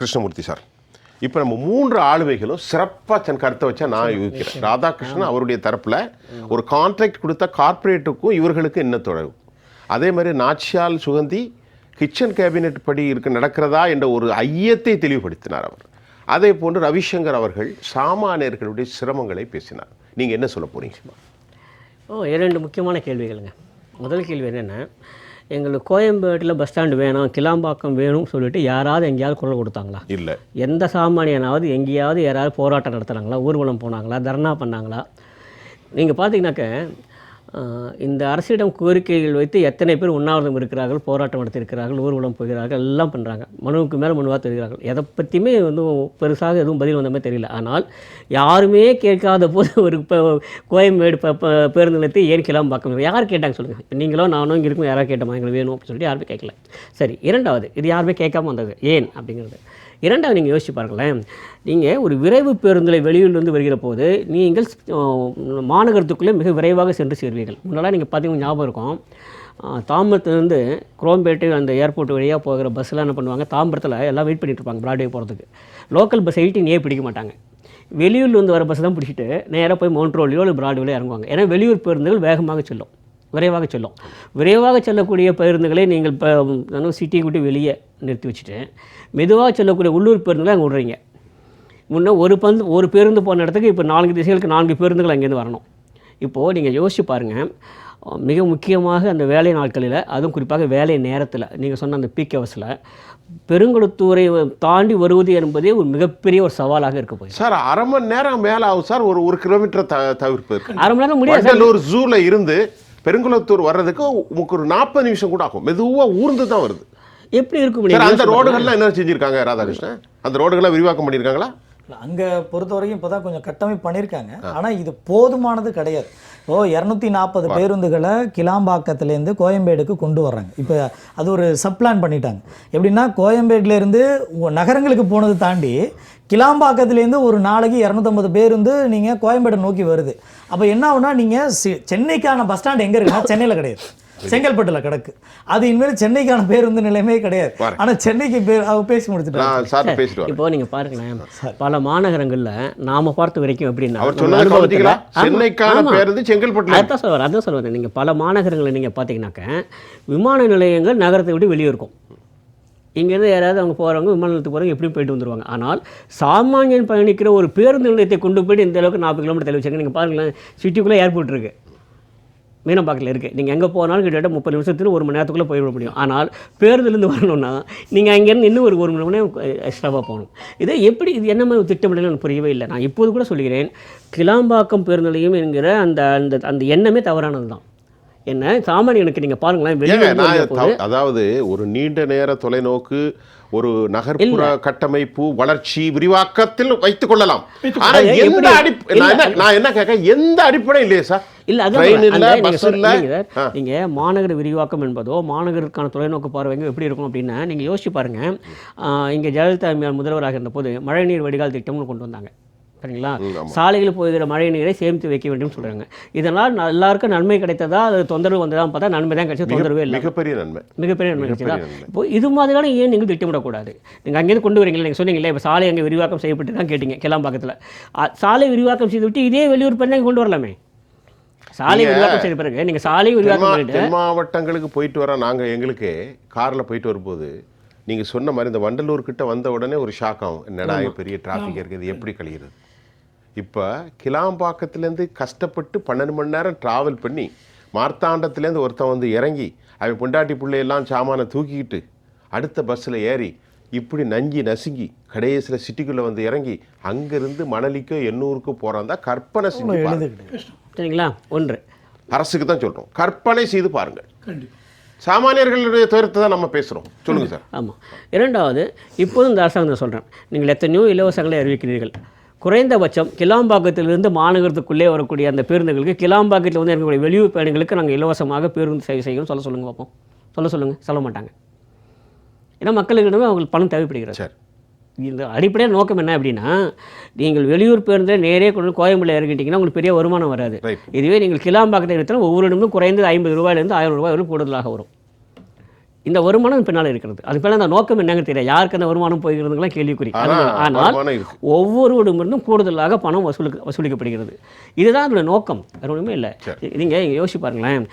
Krishnamurthy sir. இப்போ நம்ம மூன்று ஆளுமைகளும் சிறப்பாக தன் கருத்தை வச்சா நான் யூகிக்கிறேன். ராதாகிருஷ்ணன் அவருடைய தரப்பில் ஒரு கான்ட்ராக்ட் கொடுத்த கார்ப்பரேட்டுக்கும் இவர்களுக்கும் என்ன தொடர்பு? அதே மாதிரி நாச்சியால் சுகந்தி கிச்சன் கேபினெட் படி இருக்க நடக்கிறதா என்ற ஒரு ஐயத்தை தெளிவுபடுத்தினார் அவர். அதே போன்று ரவிசங்கர் அவர்கள் சாமானியர்களுடைய சிரமங்களை பேசினார். நீங்கள் என்ன சொல்ல போறீங்க? ஓ இரண்டு முக்கியமான கேள்விகளுங்க. முதல் கேள்வி என்னென்னா எங்களுக்கு கோயம்பேட்டில் பஸ் ஸ்டாண்டு வேணும் கிளாம்பாக்கம் வேணும்னு சொல்லிட்டு யாராவது எங்கேயாவது குரல் கொடுத்தாங்களா? இல்லை. எந்த சாமானியனாவது எங்கேயாவது யாராவது போராட்டம் நடத்துனாங்களா? ஊர்வலம் போனாங்களா? தர்ணா பண்ணாங்களா? நீங்கள் பார்த்தீங்கன்னாக்க இந்த அரசிடம் கோரிக்கைகள் வைத்து எத்தனை பேர் உண்ணாவிரதம் இருக்கிறார்கள் போராட்டம் நடத்தியிருக்கிறார்கள் ஊர்வலம் போகிறார்கள் எல்லாம் பண்ணுறாங்க மனுவுக்கு மேலே மனுவாக தெரிகிறார்கள். எதை பற்றியுமே வந்து பெருசாக எதுவும் பதில் வந்தமே தெரியல. ஆனால் யாருமே கேட்காத போது ஒரு இப்போ கோயம்பேடு ப- பேருந்து நிலையத்தை ஏன் கிளம்பாக்கம் யார் கேட்டாங்க சொல்லுங்கள் இப்போ நீங்களோ நானும் இங்கே இருக்கும் யாராவது கேட்டோமா? எங்களுக்கு வேணும் அப்படின்னு சொல்லிட்டு யாருமே கேட்கல. சரி இரண்டாவது இது யாருமே கேட்காம வந்தது. ஏன்? அப்படிங்கிறது. இரண்டாவது நீங்கள் யோசிச்சு பாருங்களேன். நீங்கள் ஒரு விரைவு பேருந்தில் வெளியூர்லேருந்து வருகிற போது நீங்கள் மாநகரத்துக்குள்ளே மிக விரைவாக சென்று சேர்வீர்கள். முன்னெல்லாம் நீங்கள் பார்த்தீங்கன்னா ஞாபகம் இருக்கும். தாம்பரத்துலேருந்து குரோம்பேட்டை அந்த ஏர்போர்ட் வழியாக போகிற பஸ்ஸெலாம் என்ன பண்ணுவாங்க? தாம்பரத்தில் எல்லாம் வெயிட் பண்ணிட்டு இருப்பாங்க பிராட்வே போகிறதுக்கு லோக்கல் பஸ் எயிட்டின் ஏ பிடிக்க மாட்டாங்க. வெளியூர்லேருந்து வர பஸ் தான் பிடிச்சிட்டு நேராக போய் மவுண்ட் ரோட்லையோ இல்லை பிராட்வேலையோ இறங்குவாங்க. ஏன்னா வெளியூர் பேருந்துகள் வேகமாக செல்லும். விரைவாக செல்லும். விரைவாக செல்லக்கூடிய பேருந்துகளை நீங்கள் இப்போ சிட்டியை விட்டு வெளியே நிறுத்தி வச்சுட்டு மெதுவாக செல்லக்கூடிய உள்ளூர் பேருந்துகளை அங்கே விடுறீங்க. முன்ன ஒரு பந்து ஒரு பேருந்து போன இடத்துக்கு இப்போ நான்கு திசைகளுக்கு நான்கு பேருந்துகள் அங்கேருந்து வரணும். இப்போது நீங்கள் யோசிச்சு பாருங்கள் மிக முக்கியமாக அந்த வேலை நாட்களில் அதுவும் குறிப்பாக வேலை நேரத்தில் நீங்கள் சொன்ன அந்த பீக் ஹவர்ஸில் பெருங்குளத்தூரை தாண்டி வருவது என்பதே ஒரு மிகப்பெரிய ஒரு சவாலாக இருக்க போய் சார் அரை மணி நேரம் மேலே ஆகும் சார் ஒரு ஒரு கிலோமீட்டர் த தவிர்ப்பு அரை மணி நேரம் முடியாது. வண்டலூர் ஜூல இருந்து பெருங்குளத்தூர் வர்றதுக்கு உங்களுக்கு ஒரு நாற்பது நிமிஷம் கூட ஆகும். மெதுவா ஊர்ந்து தான் வருது. எப்படி இருக்கும் அந்த ரோடுகள்லாம் என்ன செஞ்சிருக்காங்க ராதாகிருஷ்ணன்? அந்த ரோடுகளை விரிவாக்கம் பண்ணியிருக்காங்களா? இல்ல, அங்க பொறுத்த வரைக்கும் இப்போ தான் கொஞ்சம் கட்டமைப்பு பண்ணியிருக்காங்க. ஆனா இது போதுமானது கிடையாது. ஓ இரநூத்தி நாற்பது பேருந்துகளை கிளாம்பாக்கத்துலேருந்து கோயம்பேடுக்கு கொண்டு வர்றாங்க. இப்போ அது ஒரு சப்ளான் பண்ணிட்டாங்க. எப்படின்னா கோயம்பேடுலேருந்து நகரங்களுக்கு போனது தாண்டி கிளாம்பாக்கத்துலேருந்து ஒரு நாளைக்கு இரநூத்தம்பது பேருந்து நீங்கள் கோயம்பேடு நோக்கி வருது. அப்போ என்ன ஆகுனா நீங்கள் சி- சென்னைக்கான பஸ் ஸ்டாண்ட் எங்கே இருக்குன்னா சென்னையில் கிடையாது. செங்கல்பட்டுல கிடக்கு. அது இனிமேல் சென்னைக்கான பேருந்து நிலையமே கிடையாது. ஆனா சென்னைக்கு பேர் அவ பேசி வரேன் இப்போ நீங்கள் பாருங்களேன் பல மாநகரங்களில் நாம பார்த்த வரைக்கும் எப்படின்னா சென்னைக்கான. பேருந்து செங்கல்பட்டுல அதான் சொல்லுவார் அதான் சொல்லுவார் நீங்கள் பல மாநகரங்களில் நீங்கள் பார்த்தீங்கன்னாக்க விமான நிலையங்கள் நகரத்தை விட்டு வெளியே இருக்கும். இங்கேருந்து யாராவது அவங்க போகிறவங்க விமான நிலையத்துக்கு போகிறவங்க எப்படி போயிட்டு வந்துருவாங்க. ஆனால் சாமானியன் பயணிக்கிற ஒரு பேருந்து நிலையத்தை கொண்டு போயிட்டு இந்த அளவுக்கு நாற்பது கிலோமீட்டர் தள்ளி வச்சாங்க நீங்கள் பாருங்களேன் சிட்டிக்குள்ளே ஏர்போர்ட் இருக்குது மீனம்பாக்கத்தில் இருக்குது நீங்கள் எங்கே போனாலும் கிட்டத்தட்ட முப்பது நிமிஷத்துல ஒரு மணி நேரத்துக்குள்ளே போயிட முடியும். ஆனால் பேருந்துலேருந்து வரணும்னா நீங்கள் அங்கேருந்து இன்னும் ஒரு ஒரு மணி நேரம் எக்ஸ்ட்ராவாக போகணும். இதை எப்படி இது என்ன மாதிரி திட்டமிடல் எனக்கு புரியவே இல்லை. நான் இப்போது கூட சொல்கிறேன் கிளாம்பாக்கம் பேருந்து நிலையம் என்கிற அந்த அந்த அந்த எண்ணமே தவறானது தான். என்ன சாமானியனுக்கு நீங்கள் பாருங்களேன் அதாவது ஒரு நீண்ட நேர தொலைநோக்கு ஒரு நகர்ப்புற கட்டமைப்பு வளர்ச்சி விரிவாக்கத்தில் வைத்துக் கொள்ளலாம். நான் என்ன நான் என்ன கேட்க எந்த அடிப்படை இல்லையே சார். இல்ல அதான் ட்ரெயின் சொல்றேன். இல்ல அந்த நீங்க பஸ் சொல்ற- இல்ல. இல்லைங்க சார். ஆ. நீங்க மாநகர விரிவாக்கம் என்பதோ மாநகருக்கான தொலைநோக்கு பார்வைங்க எப்படி இருக்கும் அப்படின்னா நீங்க யோசிச்சு பாருங்க. இங்க ஜெயலலிதா முதல்வராக இருந்தபோது மழைநீர் வடிகால் திட்டம்னு கொண்டு வந்தாங்க. சரிங்களா? சாலைகளில் போகிற மழை நீரை சேமித்து வைக்க வேண்டும் சொல்றாங்க. இதனால் எல்லாருக்கும் நன்மை கிடைத்ததா அது தொந்தரவு வந்ததா பார்த்தா நன்மை தான் கிடைச்சது தொந்தரவே இல்லை மிகப்பெரிய நன்மை. மிகப்பெரிய நன்மை கிடைச்சதா. இப்போ இது மாதிரியான ஏன் நீங்கள் திட்டமிடக்கூடாது? நீங்கள் அங்கேருந்து கொண்டு வரீங்களா நீங்கள் சொன்னீங்களே இப்போ சாலை அங்கே விரிவாக்கம் செய்யப்பட்டு தான் கேட்டீங்க கிளாம்பாக்கத்தில். சாலை விரிவாக்கம் செய்து விட்டு இதே வெளியூர் பண்ணி கொண்டு வரலாமே. சாலை விரிவாக்கம் செய்த பிறகு நீங்கள் சாலை விரிவாக்கம் தென் மாவட்டங்களுக்கு போயிட்டு வர நாங்க எங்களுக்கு கார்ல போயிட்டு வரும்போது நீங்க சொன்ன மாதிரி இந்த வண்டலூர் கிட்ட வந்த உடனே ஒரு ஷாக் ஆகும். என்னடா பெரிய டிராஃபிக் இருக்குது எப்படி கழிகிறது? இப்போ கிளாம்பாக்கத்துலேருந்து கஷ்டப்பட்டு பன்னெண்டு மணி நேரம் டிராவல் பண்ணி மார்த்தாண்டத்துலேருந்து ஒருத்தன் வந்து இறங்கி அவன் பொண்டாட்டி பிள்ளையெல்லாம் சாமானை தூக்கிக்கிட்டு அடுத்த பஸ்ஸில் ஏறி இப்படி நஞ்சி நசுங்கி கடைசியில் சிட்டிக்குள்ளே வந்து இறங்கி அங்கேருந்து மணலிக்கோ எண்ணூருக்கோ போகிறான் தான் கற்பனை செஞ்சு சரிங்களா? ஒன்று. அரசுக்கு தான் சொல்கிறோம் கற்பனை செய்து பாருங்கள். சாமானியர்களுடைய துயரத்தை தான் நம்ம பேசுகிறோம் சொல்லுங்கள் சார். ஆமாம் இரண்டாவது இப்போதும் இந்த அரசாங்கம் சொல்கிறேன் நீங்கள் எத்தனையோ இலவசங்களை அறிவிக்கிறீர்கள். குறைந்தபட்சம் கிளாம்பாக்கத்திலிருந்து மாநகரத்துக்குள்ளே வரக்கூடிய அந்த பேருந்துகளுக்கு கிளாம்பாக்கத்தில் வந்து இருக்கக்கூடிய வெளியூர் பயணிகளுக்கு நாங்கள் இலவசமாக பேருந்து சேவை செய்யணும். சொல்ல சொல்லுங்கள் பார்ப்போம் சொல்ல சொல்லுங்கள் சொல்ல மாட்டாங்க. ஏன்னா மக்களுக்கிடமே அவங்களுக்கு பணம் தேவைப்படுகிறது. சரி. இந்த அடிப்படையான நோக்கம் என்ன அப்படின்னா நீங்கள் வெளியூர் பேருந்தில் நேரே கொண்டு கோயம்புல இறங்கிட்டீங்கன்னா உங்களுக்கு பெரிய வருமானம் வராது. இதுவே நீங்கள் கிளாம்பாக்கத்தை எடுத்தால் ஒவ்வொரு நிமிடம் குறைந்தது ஐம்பது ரூபாயிலேருந்து ஆயிரம் ரூபாய் வரை கூடுதலாக வரும். இந்த வருமானம் பின்னால் இருக்கிறது. அது பின்னால் அந்த நோக்கம் என்னங்க தெரியாது யாருக்கு அந்த வருமானம் போகிறதுங்களாம் கேள்விக்குறி. ஆனால் ஒவ்வொருவரிடமிருந்தும் கூடுதலாக பணம் வசூலுக்கு வசூலிக்கப்படுகிறது. இதுதான் அதோட நோக்கம். வேறு ஒன்றுமே இல்லை. நீங்கள் யோசிச்சு பாருங்களேன்.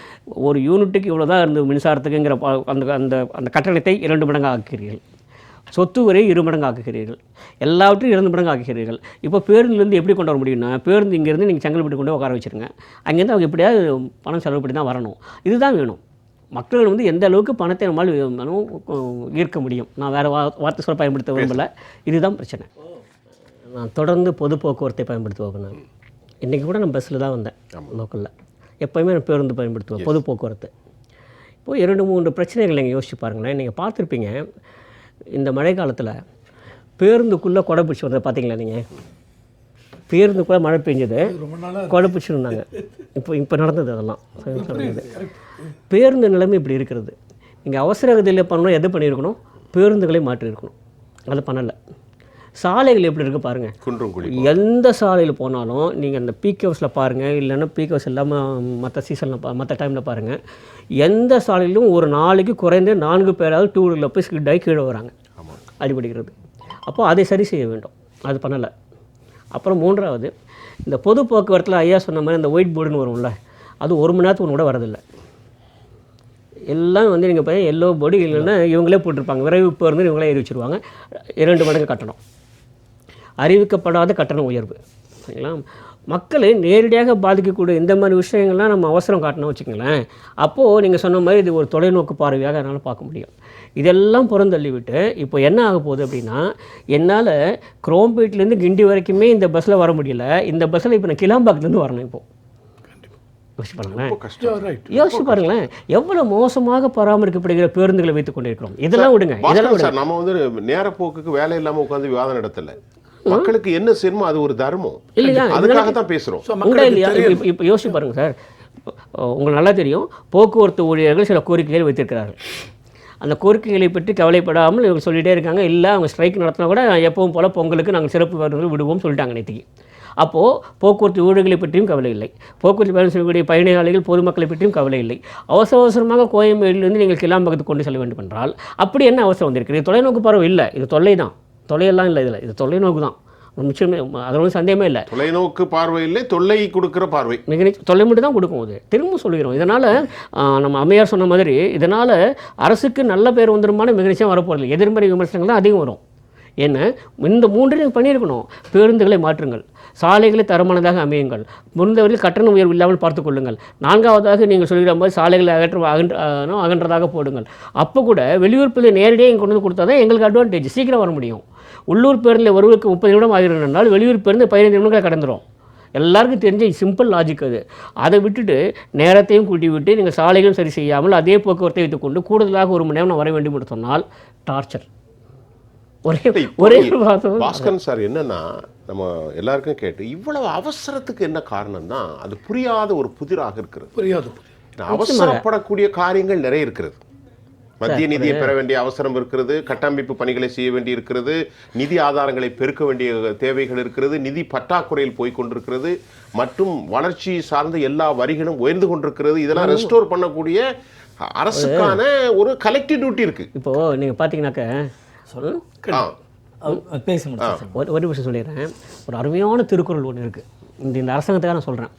ஒரு யூனிட்டுக்கு இவ்வளோ தான் இருந்து மின்சாரத்துக்குங்கிற அந்த அந்த அந்த கட்டணத்தை இரண்டு மடங்கு ஆக்குகிறீர்கள் சொத்து வரை இரு மடங்கு ஆக்குகிறீர்கள். எல்லாவற்றையும் இரண்டு மடங்கு ஆக்குகிறீர்கள். இப்போ பேருந்துலேருந்து எப்படி கொண்டு வர முடியும்னா பேருந்து இங்கேருந்து நீங்கள் செங்கல்பட்டு கொண்டு உட்கார வச்சுருங்க. அங்கேருந்து அவங்க எப்படியாவது பணம் செலவு பண்ணி தான் வரணும். இதுதான் வேணும். மக்கள் வந்து எந்த அளவுக்கு பணத்தை நம்மால் ஈர்க்க முடியும். நான் வேறு வா வார்த்தை சொல்ல பயன்படுத்த விரும்பல. இதுதான் பிரச்சனை. நான் தொடர்ந்து பொது போக்குவரத்தை பயன்படுத்துவேன் நான். இன்றைக்கி கூட நான் பஸ்ஸில் தான் வந்தேன் லோக்கலில். எப்போயுமே நான் பேருந்து பயன்படுத்துவேன் பொது போக்குவரத்து. இப்போது இரண்டு மூன்று பிரச்சனைகள் நீங்கள் யோசிச்சு பாருங்களேன். நீங்கள் பார்த்துருப்பீங்க இந்த மழை காலத்தில் பேருந்துக்குள்ளே கொடை பிடிச்சி வந்ததை பார்த்தீங்களா நீங்கள் பேருந்துக்குள்ளே மழை பெஞ்சது கொடை பிடிச்சிருந்தாங்க இப்போ இப்போ நடந்தது அதெல்லாம். பேருந்து நிலைமை இப்படி இருக்கிறது. நீங்கள் அவசர கதியில் பண்ணணும் எது பண்ணியிருக்கணும்? பேருந்துகளை மாற்றியிருக்கணும். அதை பண்ணலை. சாலைகள் எப்படி இருக்குது பாருங்கள் குன்றும் எந்த சாலையில் போனாலும் நீங்கள் அந்த பீக் ஹவுஸில் பாருங்கள் இல்லைன்னா பீக் ஹவுஸ் இல்லாமல் மற்ற சீசனில் பா மற்ற டைமில் பாருங்கள் எந்த சாலையிலும் ஒரு நாளைக்கு குறைந்து நான்கு பேராவது டூ வீலரில் போய் ஆகி கீழே வராங்க. ஆமாம் அடிபடுகிறது அப்போ அதை சரி செய்ய வேண்டும். அது பண்ணலை. அப்புறம் மூன்றாவது இந்த பொது போக்குவரத்தில் ஐயா சொன்ன மாதிரி இந்த ஒயிட் போர்டுன்னு வரும்ல அது ஒரு மணி நேரத்துக்கு ஒன்று கூட வரதில்லை. எல்லாம் வந்து நீங்கள் போய் எல்லோ போர்டு இல்லைன்னா இவங்களே போட்டிருப்பாங்க. விரைவு பேருந்து இவங்களே ஏறி வச்சுருவாங்க. இரண்டு மடங்கு கட்டணம். அறிவிக்கப்படாத கட்டண உயர்வு. சரிங்களா? மக்களை நேரடியாக பாதிக்கக்கூடிய இந்த மாதிரி விஷயங்கள்லாம் நம்ம அவசரம் காட்டணும் வச்சுக்கங்களேன். அப்போது நீங்கள் சொன்ன மாதிரி இது ஒரு தொலைநோக்கு பார்வையாக என்னால் பார்க்க முடியும். இதெல்லாம் புறந்தள்ளி விட்டு இப்போ என்ன ஆக போகுது அப்படின்னா என்னால் குரோம்பேட்லேருந்து கிண்டி வரைக்குமே இந்த பஸ்ஸில் வர முடியல. இந்த பஸ்ஸில் இப்போ நான் கிளாம்பாக்கத்துலேருந்து வரணும் இப்போது யோசிச்சு பாருங்களேன். யோசிச்சு பாருங்களேன். எவ்வளோ மோசமாக பராமரிக்கப்படுகிற பேருந்துகளை வைத்துக் கொண்டிருக்கிறோம். இதெல்லாம் விடுங்க. இதெல்லாம் நம்ம வந்து நேர போக்குக்கு வேலை இல்லாம உட்காந்து விவாதம் நடத்தல. மக்களுக்கு என்ன செய்யணுமோ அது ஒரு தர்மம். இல்லையா, அதுக்காக தான் பேசுறோம். உண்டா இல்லையா? இப்போ இப்போ யோசிச்சு பாருங்க சார். உங்களுக்கு நல்லா தெரியும். போக்குவரத்து ஊழியர்கள் சில கோரிக்கைகள் வைத்திருக்கிறார்கள். அந்த கோரிக்கைகளை பற்றி கவலைப்படாமல் இவங்க சொல்லிட்டே இருக்காங்க. இல்லை அவங்க ஸ்ட்ரைக் நடத்தினா கூட எப்பவும் போல் பொங்கலுக்கு நாங்கள் சிறப்பு விருதுகள் விடுவோம் சொல்லிட்டாங்க நேற்றுக்கு அப்போது போக்குவரத்து ஊழியர்களை பற்றியும் கவலை இல்லை. போக்குவரத்து பயணம் செய்யக்கூடிய பயணியாளிகள் பொதுமக்களை பற்றியும் கவலை இல்லை. அவசர அவசரமாக கோயம்பேடிலிருந்து நீங்கள் கிளாம்பகத்துக்கு கொண்டு செல்ல வேண்டும் என்றால் அப்படி என்ன அவசரம் வந்திருக்கு இது தொலைநோக்கு பார்வை இல்லை. இது தொல்லை தான் தொல்லையெல்லாம் இல்லை இதில். இது தொலைநோக்கு தான். நிச்சயமே அதில் ஒன்றும் சந்தேகமே இல்லை. தொலைநோக்கு பார்வை இல்லை தொல்லை கொடுக்கிற பார்வை. மிக தொல்லை மட்டும் தான் கொடுக்கும் அது. திரும்ப சொல்லுகிறோம் இதனால் நம்ம அம்மையார் சொன்ன மாதிரி இதனால் அரசுக்கு நல்ல பேர் வந்துருமான மிக நிச்சயம் வரப்போகிறது எதிர்மறை விமர்சனங்கள் தான் அதிகம் வரும். ஏன்னா இந்த மூன்று நீங்கள் பண்ணியிருக்கணும். பேருந்துகளை மாற்றுங்கள். சாலைகளை தரமானதாக அமையுங்கள். முடிந்தவரையில் கட்டண உயர்வு இல்லாமல் பார்த்துக் கொள்ளுங்கள். நான்காவதாக நீங்கள் சொல்கிற மாதிரி சாலைகளை அகற்ற அகன்ற அகன்றதாக போடுங்கள். அப்போ கூட வெளியூர் பிள்ளை நேரடியாக இங்கே கொண்டு வந்து கொடுத்தா தான் எங்களுக்கு அட்வான்டேஜ் சீக்கிரம் வர முடியும். உள்ளூர் பேருந்தில் வருவதற்கு முப்பது நிமிடம் ஆகிறதுனால வெளியூர் பேருந்து பதினைந்து நிமிடங்களை கடந்துரும். எல்லாருக்கும் தெரிஞ்ச சிம்பிள் லாஜிக் அது. அதை விட்டுட்டு நேரத்தையும் கூட்டி விட்டு நீங்கள் சாலைகளும் சரி செய்யாமல் அதே போக்குவரத்தை வைத்துக்கொண்டு கூடுதலாக ஒரு மணி நேரம் வர வேண்டும் என்று சொன்னால் டார்ச்சர் ஒரே ஒரே பாஸ்கரன் சார் என்னன்னா நம்ம எல்லாருக்கும் கேட்டு இவ்வளவு அவசரத்துக்கு என்ன காரணம் தான் அது புரியாத ஒரு புதிராக இருக்கிறது. புரியாது அவசரப்படக்கூடிய காரியங்கள் நிறைய இருக்கிறது. மத்திய நிதியை பெற வேண்டிய அவசரம் இருக்கிறது கட்டமைப்பு பணிகளை செய்ய வேண்டி இருக்கிறது நிதி ஆதாரங்களை பெருக்க வேண்டிய தேவைகள் இருக்கிறது நிதி பற்றாக்குறையில் போய் கொண்டிருக்கிறது மற்றும் வளர்ச்சி சார்ந்த எல்லா வரிகளும் உயர்ந்து கொண்டிருக்கிறது. இதெல்லாம் ரெஸ்டோர் பண்ணக்கூடிய அரசுக்கான ஒரு கலெக்டிவ் டியூட்டி இருக்கு. இப்போது நீங்கள் பார்த்தீங்கன்னாக்க ம்? பேசி ஒரு ஒரு விஷயம் சொல்லிடுறேன். ஒரு அருமையான திருக்குறள் ஒன்று இருக்குது இந்த இந்த அரசாங்கத்துக்காக நான் சொல்கிறேன்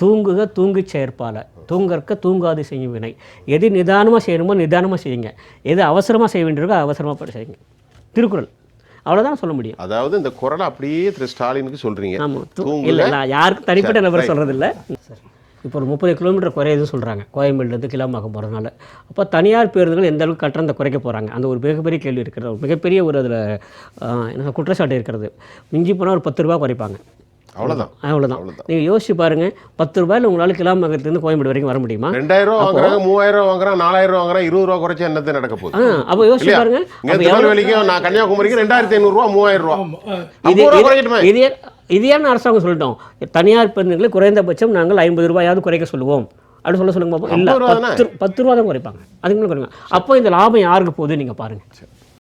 தூங்குக தூங்கிச் செயற்பால. தூங்கற்க தூங்காது செய்யும் வினை. எது நிதானமாக செய்யணுமோ நிதானமாக செய்யுங்க. எது அவசரமாக செய்ய வேண்டியிருக்கோ அவசரமாக செய்யுங்க. திருக்குறள். அவ்வளோதான் சொல்ல முடியும். அதாவது இந்த குரலை அப்படியே திரு ஸ்டாலினுக்கு சொல்றீங்க. ஆமாம். இல்லை நான் யாருக்கும் தனிப்பட்ட சரி, நபர். சொல்கிறதில்ல இப்போ ஒரு முப்பது கிலோமீட்டர் குறையுதுன்னு சொல்கிறாங்க கோயம்பேடுலேருந்து கிளாம்பாக்கம் போகிறதுனால அப்போ தனியார் பேருந்துகள் எந்த அளவுக்கு கட்டணத்தை குறைக்க போகிறாங்க அந்த ஒரு மிகப்பெரிய கேள்வி இருக்கிறது. ஒரு மிகப்பெரிய ஒரு அதில் என்ன குற்றச்சாட்டு இருக்கிறது. மிஞ்சி போனால் ஒரு பத்து ரூபா குறைப்பாங்க. அவ்வளவுதான். அவ்வளோதான் அவ்வளவுதான். நீங்கள் யோசிச்சு பாருங்கள் பத்து ரூபாயில் உங்களால் கிளாம்பாக்கத்துலேருந்து கோயம்பேடு வரைக்கும் வர முடியுமா? ரெண்டாயிரம் ரூபா வாங்குறாங்க மூவாயிரம் ரூபா வாங்குறாங்க நாலாயிரம் ரூபா வாங்குறாங்க இருபது ரூபா குறைச்சா என்னது நடக்க போகுது? ஆ அப்போ யோசிச்சு? பாருங்க. திருநெல்வேலிக்கும் நான் கன்னியாகுமரிக்கும் ரெண்டாயிரத்தி ஐநூறு ரூபா மூவாயிரம் ரூபா. இது ஐம்பது ரூபா இது- குறைக்கட்டுமே இது ஏன்- இது ஏன் அரசாங்கம் சொல்லிட்டோம். தனியார் பேருந்துகளை குறைந்தபட்சம் நாங்கள் ஐம்பது ரூபாயாவது குறைக்க சொல்லுவோம். அப்படின்னு சொல்ல சொல்லுங்க பார்ப்போம் இல்லை? பத்து பத்து ரூபா தான் குறைப்பாங்க. அதுக்கு மேலே குறைங்க அப்போ இந்த லாபம் யாருக்கு போகுது நீங்கள் பாருங்கள்